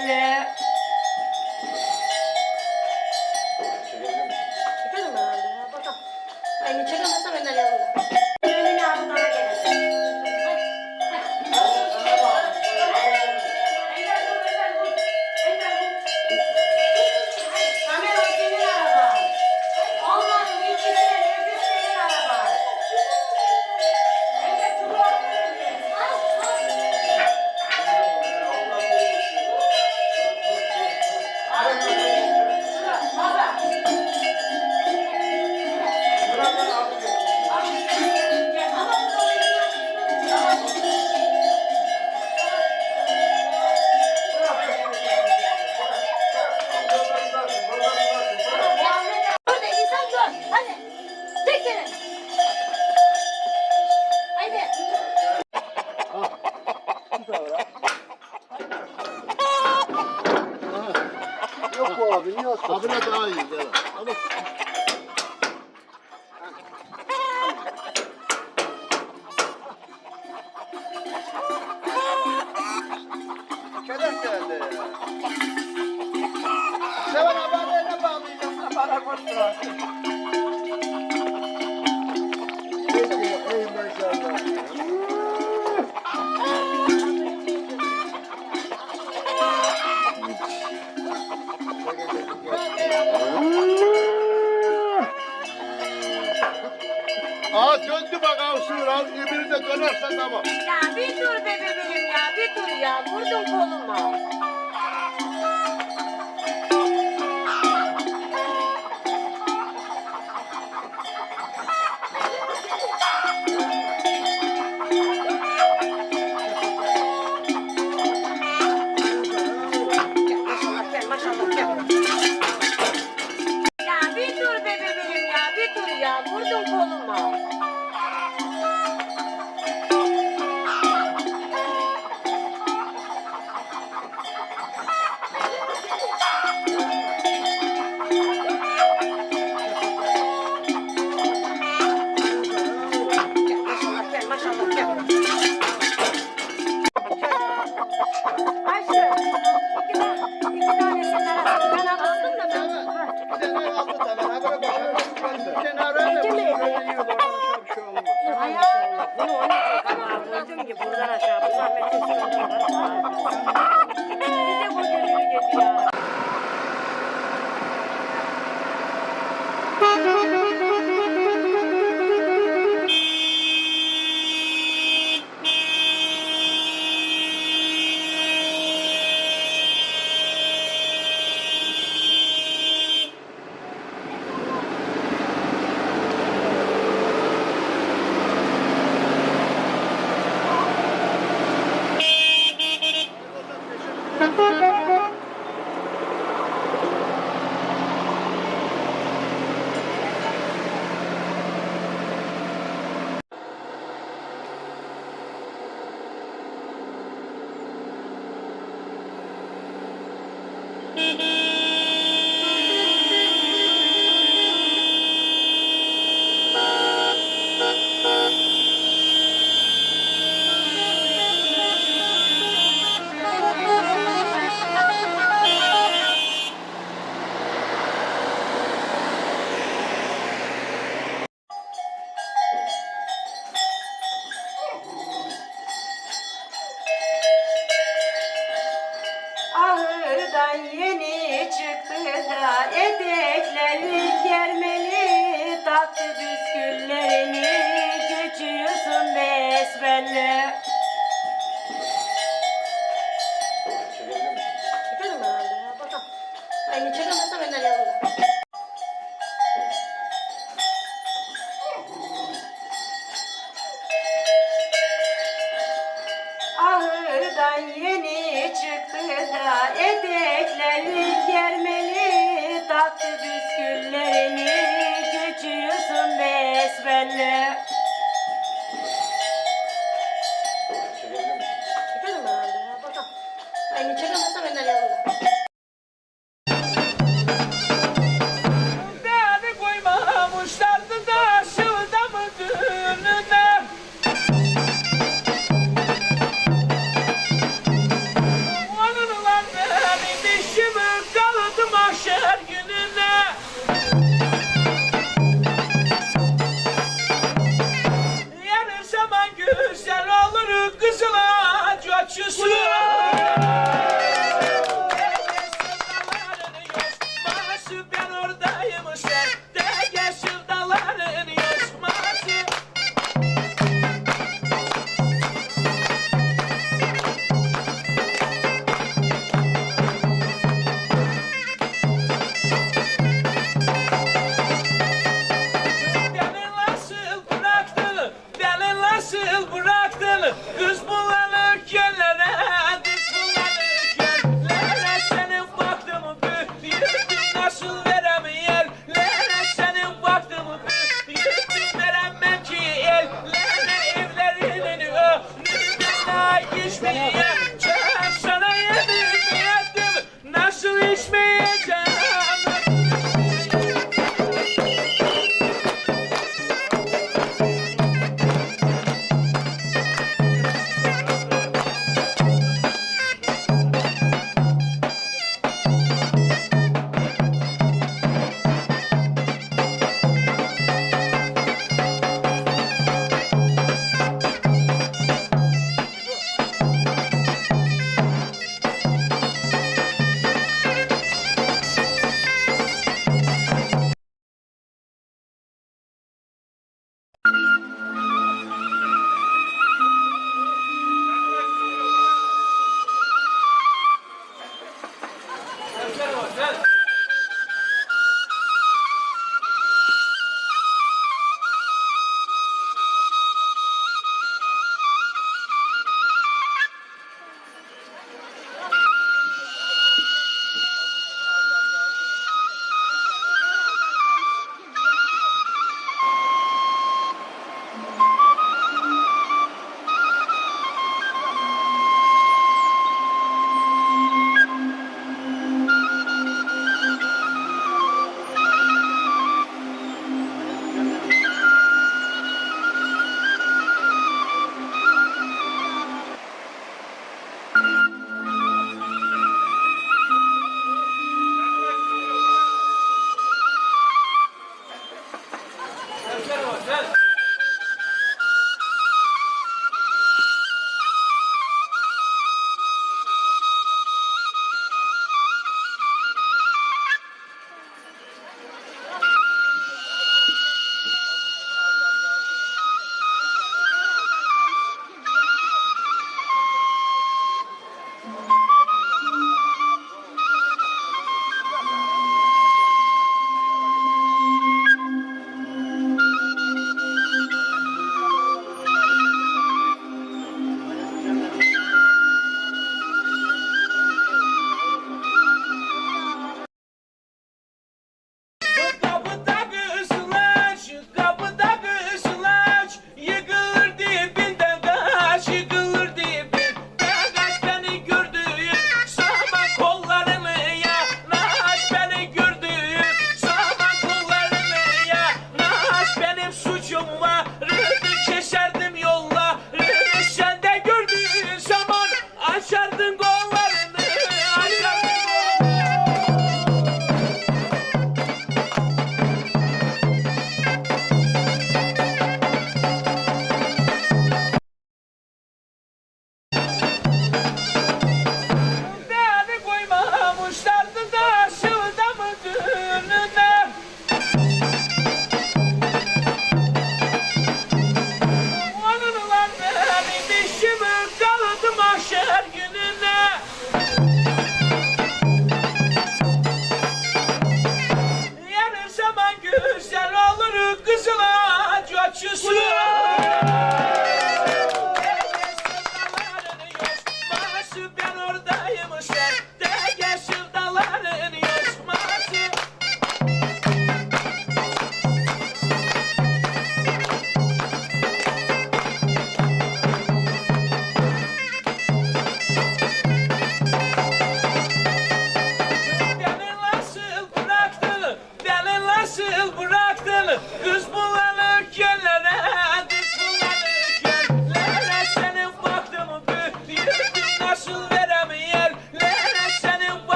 Yeah. Tamam. Ya bir dur be bebeğim ya bir dur ya vurdun koluma. oynayacak ama gördüm ki buradan aşağı bu zahmetin sınırı var. Bir de bu gönlü geliyor. Kız bu. 셋!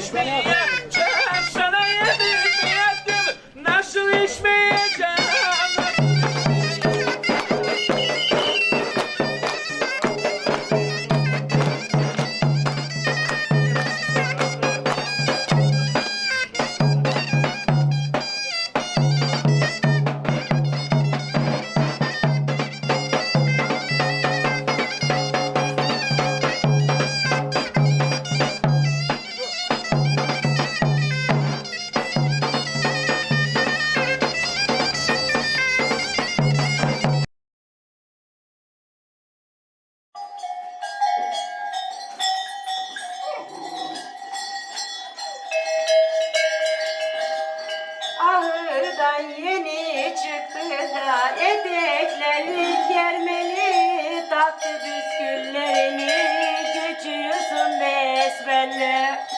Düşmene besbelli.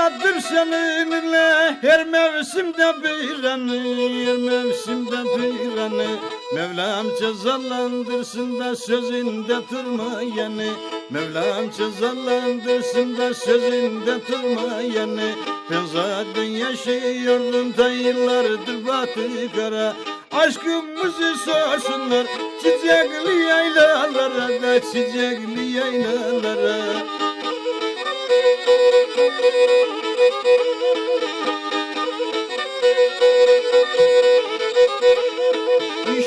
Yaşadım seninle her mevsimde bir anı Her mevsimde bir anı Mevlam cezalandırsın da sözünde durmayanı Mevlam cezalandırsın da sözünde durmayanı Ben zaten yaşıyordum da yıllardır batı kara. Aşkımızı sorsunlar çiçekli yaylalara da çiçekli yaylalara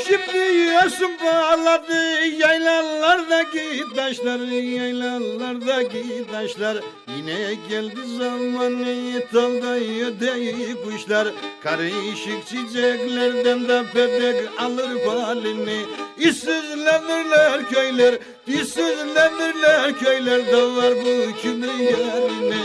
Şimdi yaşım bağladı yaylalardaki taşlar Yaylalardaki taşlar Yine geldi zamanı talda ödeyi kuşlar Karışık çiçeklerden de pepek alır balini. İşsizlenirler köyler İşsizlenirler köyler. Da var bu kimi yerini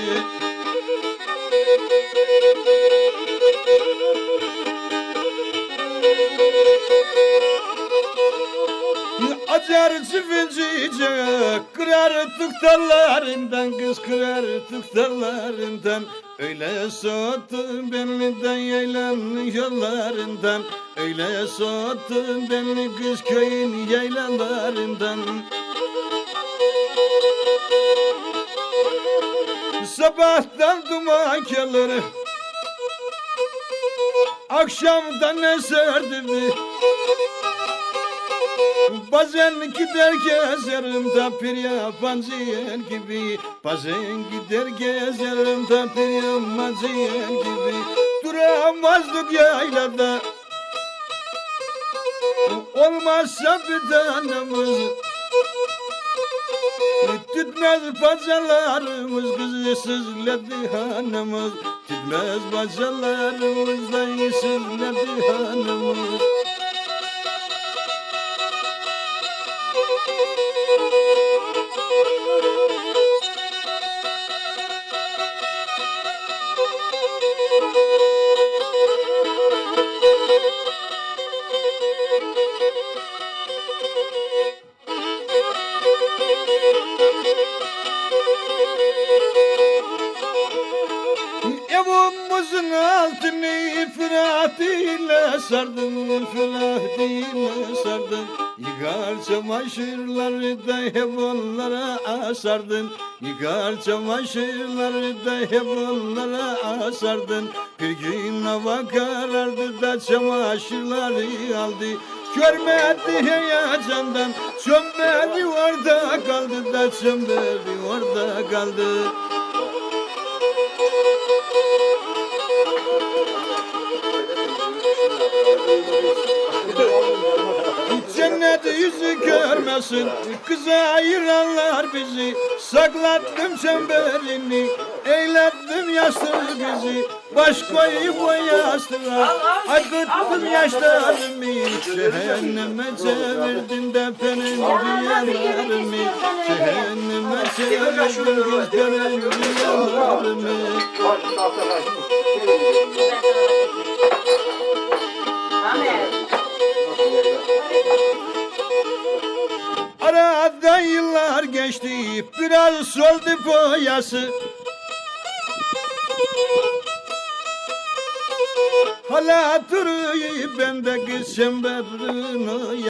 Acar çiftçice kırar tıktallarından Kız kırar tıktallarından Öyle soğuttun beni de yaylanın yollarından. Öyle soğuttun beni kız köyün yaylalarından Sabahtan duman gelir Akşamdan eserdi mi? Bazen gider gezerim de bir yabancı yer gibi. Bazen gider gezerim de bir yabancı yer gibi. Duramazdık yaylada Olmazsa bir tanemiz. Tütmez bacalarımız kızı sızladı hanımız. Tütmez bacalarımızla sızladı hanımız ile sardım Fırat ile sardım. Yıkar çamaşırları da hep onlara asardın. Yıkar çamaşırları da hep onlara asardın. Bir gün hava karardı da çamaşırları aldı. Görmedi heyecandan Çömbeli orada kaldı da çömbeli orada kaldı Cennet yüzü görmesin Kıza ayıranlar bizi Saklattım çemberini Eylettim yastığı bizi Baş koyup o yastığa Akıttım yaşlarımı Cehenneme çevirdin de benim rüyalarımı Cehenneme çevirdin de benim rüyalarımı Ahmet. Aradan yıllar geçti biraz soldu boyası. Hala duruyor bende kız çemberin